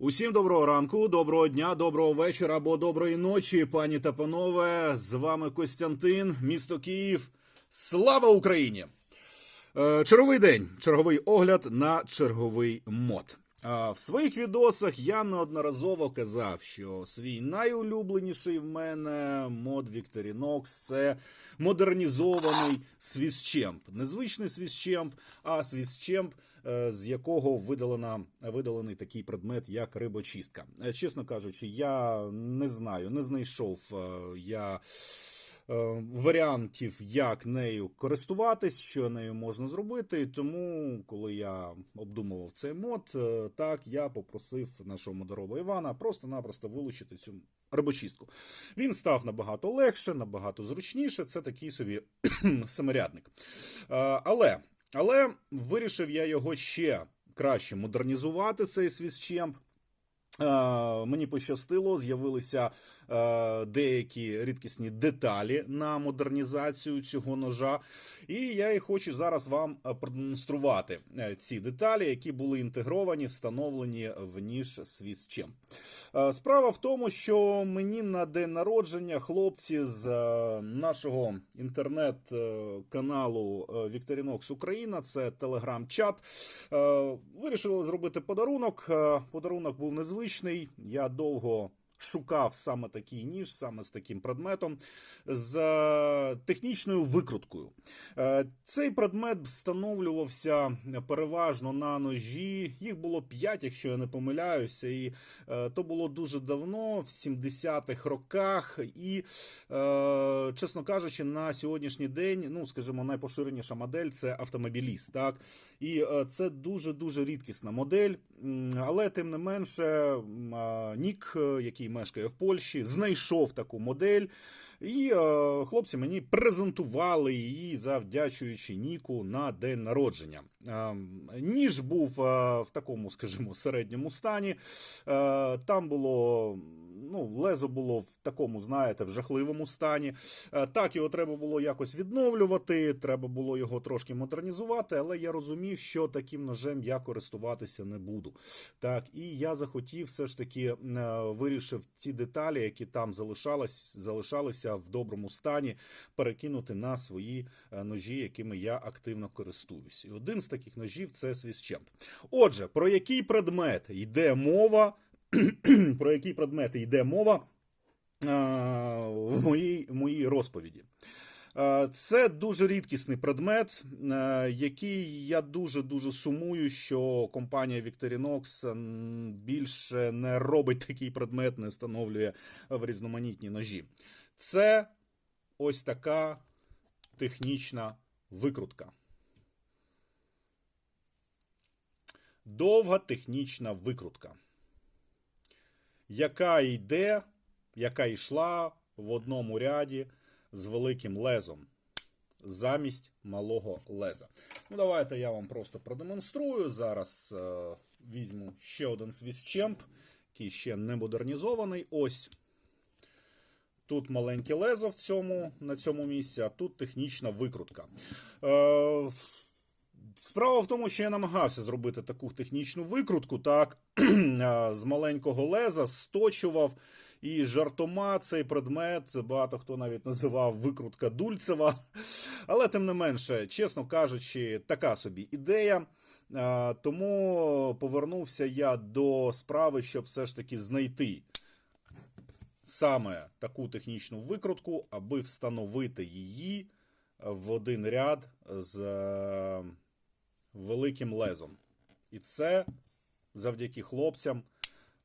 Усім доброго ранку, доброго дня, доброго вечора або доброї ночі, пані та панове. З вами Костянтин, місто Київ. Слава Україні! Е, Черговий день, черговий огляд на черговий мод. В своїх відосах я неодноразово казав, що свій найулюбленіший в мене мод Victorinox – це модернізований свісчемп. Незвичний свісчемп, а свісчемп, з якого видалена, видалений такий предмет, як рибочистка. Е, Чесно кажучи, я не знаю, не знайшов е, я е, варіантів, як нею користуватись, що нею можна зробити. Тому, коли я обдумував цей мод, е, так я попросив нашого модероба Івана просто-напросто вилучити цю рибочистку. Він став набагато легше, набагато зручніше. Це такий собі семирядник. Е, Але, але вирішив я його ще краще модернізувати, цей свісчемп. Е, Мені пощастило, з'явилися деякі рідкісні деталі на модернізацію цього ножа. І я і хочу зараз вам е, продемонструвати е, ці деталі, які були інтегровані, встановлені в ніж свісчем. Е, Справа в тому, що мені на день народження хлопці з е, нашого інтернет-каналу е, Victorinox Україна, це телеграм-чат, е, вирішили зробити подарунок. Е, Подарунок був незвичний. Я довго шукав саме такий ніж, саме з таким предметом, з е, технічною викруткою. Е, Цей предмет встановлювався переважно на ножі. Їх було 5, якщо я не помиляюся, і е, то було дуже давно, в 70-х роках. І, чесно кажучи, на сьогоднішній день, ну скажімо, найпоширеніша модель це автомобіліст. Так? І це дуже дуже рідкісна модель. Але тим не менше, Нік, е, який мешкає в Польщі, знайшов таку модель. І е, хлопці мені презентували її, завдячуючи Ніку на день народження. Е, ніж був е, в такому, скажімо, середньому стані. Е, там було. Ну, лезо було в такому, знаєте, в жахливому стані. Е, Так, його треба було якось відновлювати, треба було його трошки модернізувати, але я розумів, що таким ножем я користуватися не буду. Так, і я захотів все ж таки е, вирішив ті деталі, які там залишались, залишалися в доброму стані, перекинути на свої е, ножі, якими я активно користуюсь. І один з таких ножів це свісчемп. Отже, про який предмет йде мова? про які предмети йде мова в моїй, моїй розповіді. Це дуже рідкісний предмет, який я дуже дуже сумую, що компанія Victorinox більше не робить такий предмет, не встановлює в різноманітні ножі. Це ось така технічна викрутка. Довга технічна викрутка яка йде, яка йшла в одному ряді з великим лезом замість малого леза. Ну, давайте я вам просто продемонструю. Зараз е, візьму ще один свісчемп, який ще не модернізований. Ось. Тут маленьке лезо в цьому, на цьому місці, а тут технічна викрутка. Е, Справа в тому, що я намагався зробити таку технічну викрутку, так з маленького леза сточував і жартома цей предмет. Багато хто навіть називав викрутка Дульцева. Але тим не менше, чесно кажучи, така собі ідея. Тому повернувся я до справи, щоб все ж таки знайти саме таку технічну викрутку, аби встановити її в один ряд з великим лезом. І це завдяки хлопцям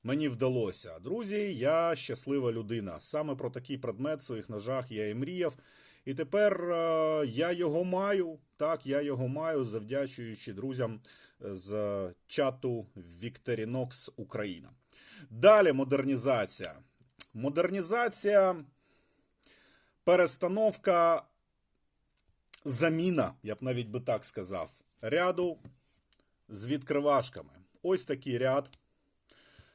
мені вдалося. Друзі, я щаслива людина. Саме про такий предмет в своїх ножах я і мріяв. І тепер е, я його маю. Так, я його маю, завдячуючи друзям з чату Victorinox Україна. Далі модернізація. Модернізація, перестановка, заміна, я б навіть би так сказав, ряду з відкривашками. Ось такий ряд.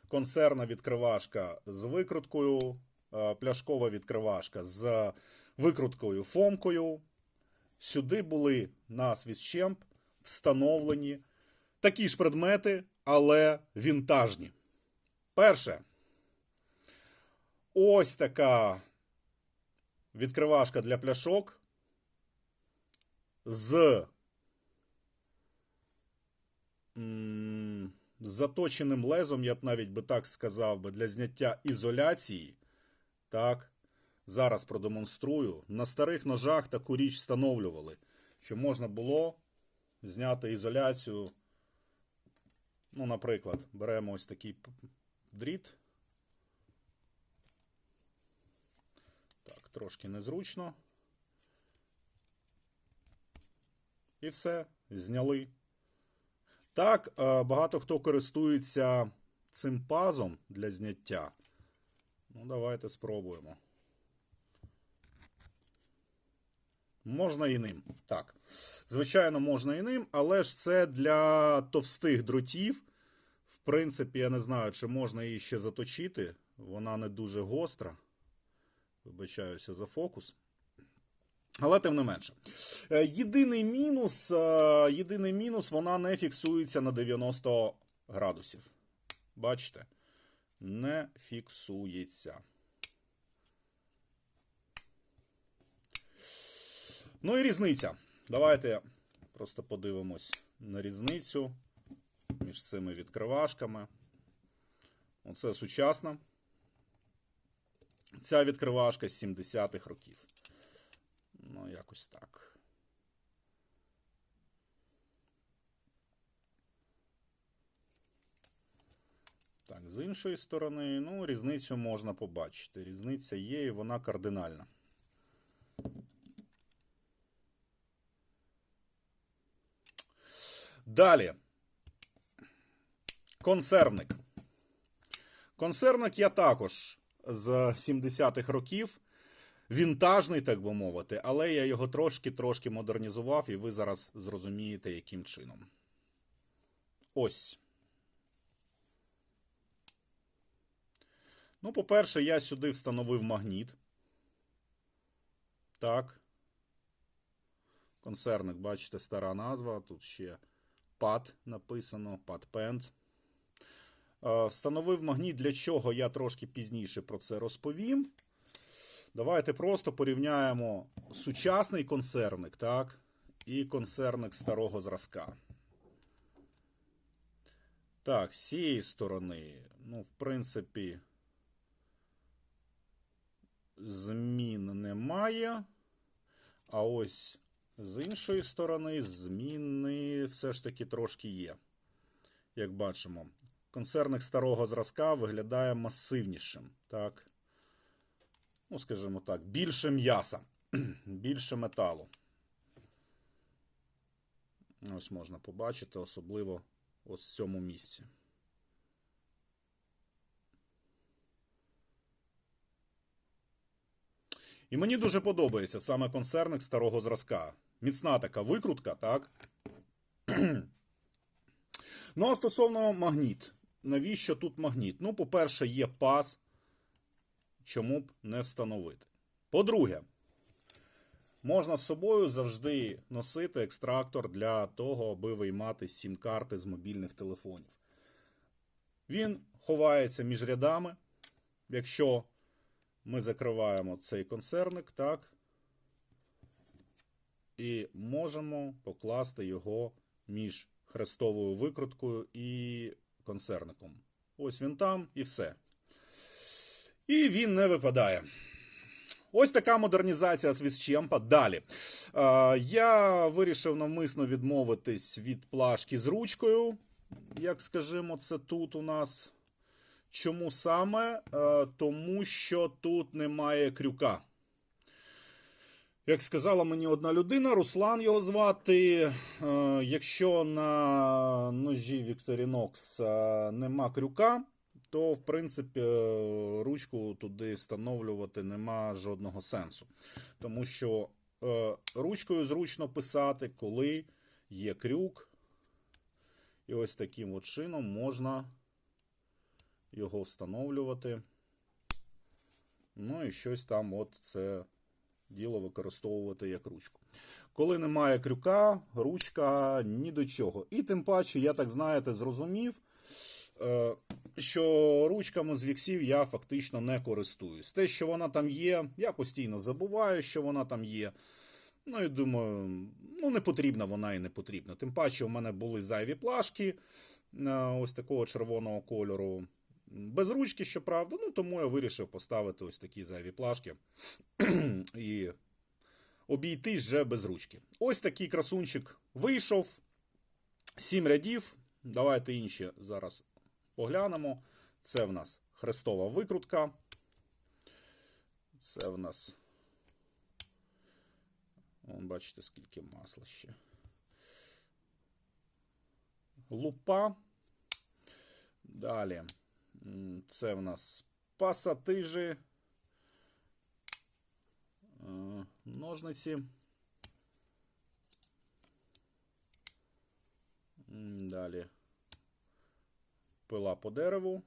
Консервна відкривашка з викруткою, е, пляшкова відкривашка з викруткою фомкою. Сюди були на світчемп встановлені такі ж предмети, але вінтажні. Перше. Ось така відкривашка для пляшок з м, заточеним лезом, я б навіть би так сказав, би, для зняття ізоляції. Так. Зараз продемонструю. На старих ножах таку річ встановлювали, що можна було зняти ізоляцію. Ну, наприклад, беремо ось такий дріт. Так, трошки незручно. І все, зняли. Так, е, багато хто користується цим пазом для зняття. Ну, давайте спробуємо. Можна і ним. Так. Звичайно, можна і ним, але ж це для товстих дротів. В принципі, я не знаю, чи можна її ще заточити. Вона не дуже гостра. Вибачаюся за фокус. Але тим не менше. Е, Єдиний мінус, е, єдиний мінус, вона не фіксується на 90 градусів. Бачите? Не фіксується. Ну і різниця. Давайте просто подивимось на різницю між цими відкривашками. Оце сучасна. Ця відкривашка з 70-х років. Якось так. Так, з іншої сторони, ну, різницю можна побачити. Різниця є, і вона кардинальна. Далі. Консервник. Консервник я також з 70-х років. Вінтажний, так би мовити, але я його трошки-трошки модернізував, і ви зараз зрозумієте, яким чином. Ось. Ну, по-перше, я сюди встановив магніт. Так. Концерник, бачите, стара назва. Тут ще PAD написано, PAD Е, Встановив магніт, для чого я трошки пізніше про це розповім. Давайте просто порівняємо сучасний консервник, так, і консервник старого зразка. Так, з цієї сторони, ну, в принципі, змін немає. А ось з іншої сторони зміни все ж таки трошки є. Як бачимо, консервник старого зразка виглядає масивнішим. Так. Ну, скажімо так, більше м'яса, більше металу. Ось можна побачити, особливо ось в цьому місці. І мені дуже подобається саме концерник старого зразка. Міцна така викрутка, так? ну, а стосовно магніт. Навіщо тут магніт? Ну, по-перше, є паз. Чому б не встановити? По-друге, можна з собою завжди носити екстрактор для того, аби виймати сім-карти з мобільних телефонів. Він ховається між рядами. Якщо ми закриваємо цей консервник, так, і можемо покласти його між хрестовою викруткою і консервником. Ось він там і все. І він не випадає. Ось така модернізація свісчемпа. Далі. Е, я вирішив навмисно відмовитись від плашки з ручкою. Як скажімо, це тут у нас. Чому саме? Е, тому що тут немає крюка. Як сказала мені одна людина, Руслан його звати. Е, якщо на ножі Victorinox е, нема крюка, то в принципі ручку туди встановлювати нема жодного сенсу. Тому що е, ручкою зручно писати, коли є крюк. І ось таким от чином можна його встановлювати. Ну і щось там от це діло використовувати як ручку. Коли немає крюка, ручка ні до чого. І тим паче, я так знаєте, зрозумів, що ручками з віксів я фактично не користуюсь. Те, що вона там є, я постійно забуваю, що вона там є. Ну і думаю, ну не потрібна вона і не потрібна. Тим паче, у мене були зайві плашки е, ось такого червоного кольору. Без ручки, щоправда, ну тому я вирішив поставити ось такі зайві плашки і обійтись вже без ручки. Ось такий красунчик вийшов. Сім рядів. Давайте інші зараз поглянемо. Це в нас хрестова викрутка. Це в нас. Вон, бачите, скільки масла ще. Лупа. Далі. Це в нас пасатижі. Е, Ножниці. Далі. Пила по дереву.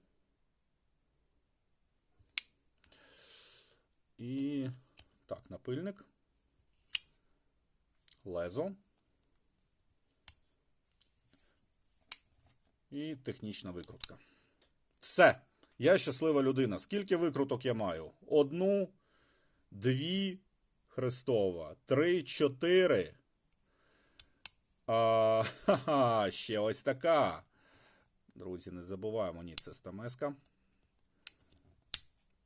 І так, напильник. Лезо. І технічна викрутка. Все. Я щаслива людина. Скільки викруток я маю? Одну, дві, Христова, три, чотири. А, ха-ха, ще ось така. Друзі, не забуваємо, ні, це стамеска.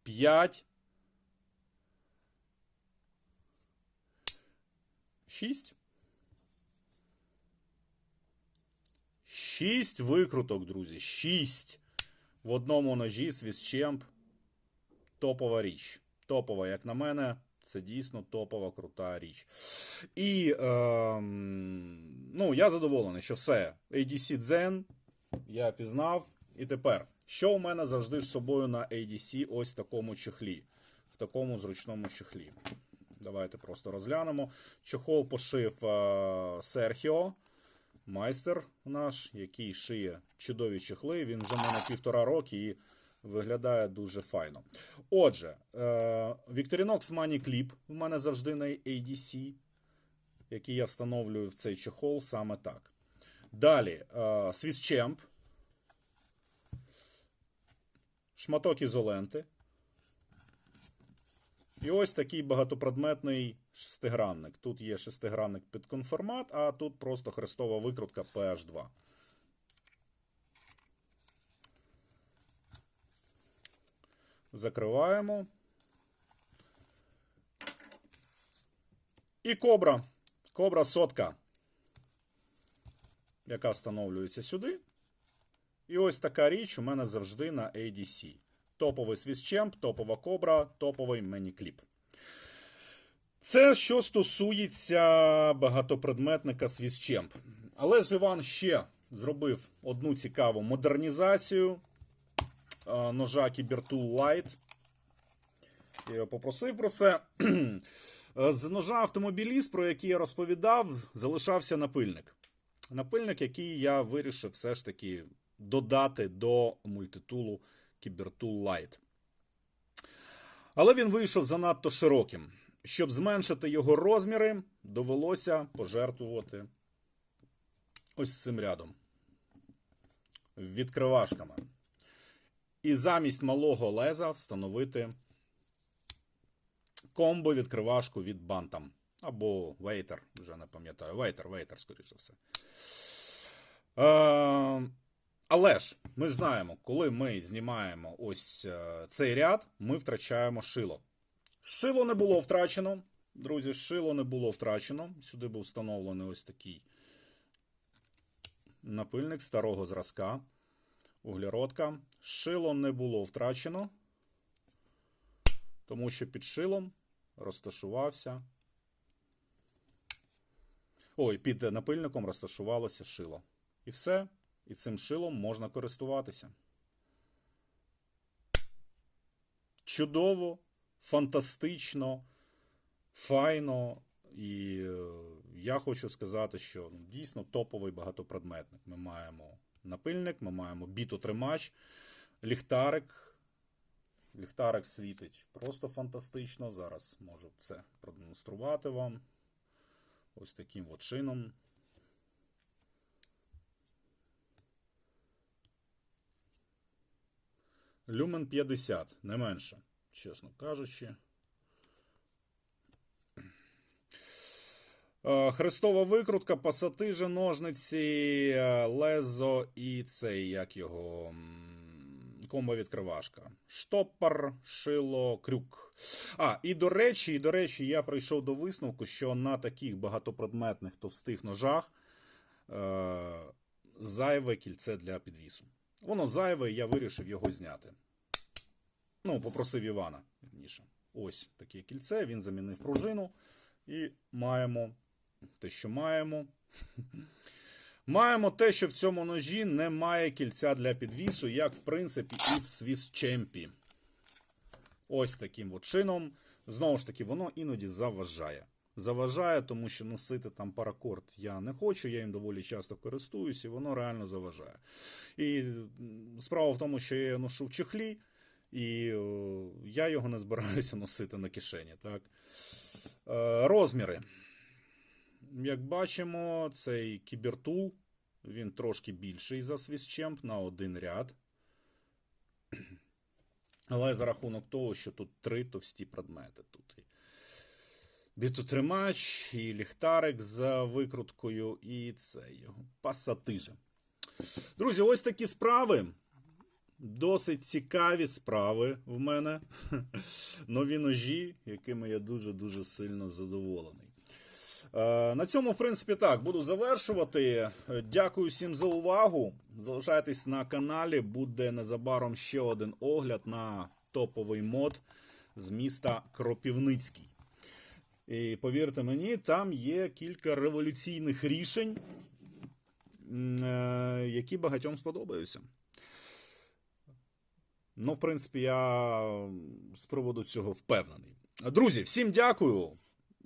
П'ять. Шість. Шість викруток, друзі. Шість. В одному ножі свістчемп. Топова річ. Топова, як на мене, це дійсно топова крута річ. І ем, ну, я задоволений, що все. ADC Zen я пізнав. І тепер, що у мене завжди з собою на ADC ось в такому чехлі, в такому зручному чехлі. Давайте просто розглянемо. Чохол пошив е, Серхіо, майстер наш, який шиє чудові чехли. Він вже в мене півтора роки і виглядає дуже файно. Отже, е, Victorinox Money Clip у мене завжди на ADC, який я встановлюю в цей чехол саме так. Далі Champ. Шматок ізоленти. І ось такий багатопредметний шестигранник. Тут є шестигранник під конформат, а тут просто хрестова викрутка PH2. Закриваємо. І кобра. Кобра сотка, яка встановлюється сюди. І ось така річ у мене завжди на ADC. Топовий свіщемп, топова кобра, топовий мені-кліп. Це що стосується багатопредметника свіщемп. Але ж Іван ще зробив одну цікаву модернізацію ножа Cybertool Light. Я попросив про це. З ножа автомобіліст, про який я розповідав, залишався напильник. Напильник, який я вирішив все ж таки додати до мультитулу Cybertool Light. Але він вийшов занадто широким. Щоб зменшити його розміри, довелося пожертвувати ось цим рядом. Відкривашками. І замість малого леза встановити комбо відкривашку від Bantam. Або Вейтер, вже не пам'ятаю. Вейтер, Вейтер, скоріше все. Е, але ж ми знаємо, коли ми знімаємо ось е, цей ряд, ми втрачаємо шило. Шило не було втрачено. Друзі, шило не було втрачено. Сюди був встановлений ось такий напильник старого зразка. Углеродка. Шило не було втрачено, тому що під шилом розташувався. Ой, під напильником розташувалося шило. І все. І цим шилом можна користуватися. Чудово, фантастично, файно. І е, я хочу сказати, що ну, дійсно топовий багатопредметник. Ми маємо напильник, ми маємо бітотримач, ліхтарик. Ліхтарик світить просто фантастично. Зараз можу це продемонструвати вам. Ось таким от чином. Люмен 50, не менше, чесно кажучи. Е, Хрестова викрутка, пасатижі, ножниці, е, лезо і цей, як його, м, комбо-відкривашка. Штопор, шило, крюк. А, і до речі, і до речі, я прийшов до висновку, що на таких багатопредметних товстих ножах е, зайве кільце для підвісу. Воно зайве, і я вирішив його зняти. Ну, попросив Івана. Вірніше. Ось таке кільце, він замінив пружину. І маємо те, що маємо. Маємо те, що в цьому ножі немає кільця для підвісу, як в принципі і в свісчемпі. Ось таким от чином. Знову ж таки, воно іноді заважає. Заважає, тому що носити там паракорд я не хочу, я їм доволі часто користуюсь, і воно реально заважає. І справа в тому, що я його ношу в чехлі, і о, я його не збираюся носити на кишені. Так? Е, розміри. Як бачимо, цей кібертул він трошки більший за свісчемп на один ряд. Але за рахунок того, що тут три товсті предмети. Тут і бітотримач, і ліхтарик з викруткою, і це його пасатижа. Друзі, ось такі справи. Досить цікаві справи в мене. Нові ножі, якими я дуже-дуже сильно задоволений. Е, На цьому, в принципі, так, буду завершувати. Е, Дякую всім за увагу. Залишайтесь на каналі. Буде незабаром ще один огляд на топовий мод з міста Кропівницький. І повірте мені, там є кілька революційних рішень, е, які багатьом сподобаються. Ну, в принципі, я з приводу цього впевнений. Друзі, всім дякую.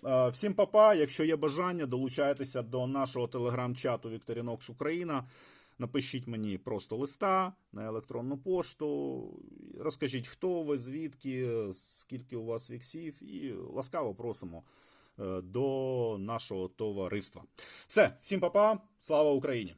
Е, Всім папа. Якщо є бажання, долучайтеся до нашого телеграм-чату Вікторінокс Україна. Напишіть мені просто листа на електронну пошту. Розкажіть, хто ви, звідки, скільки у вас віксів, і ласкаво просимо е, до нашого товариства. Все, всім папа, слава Україні!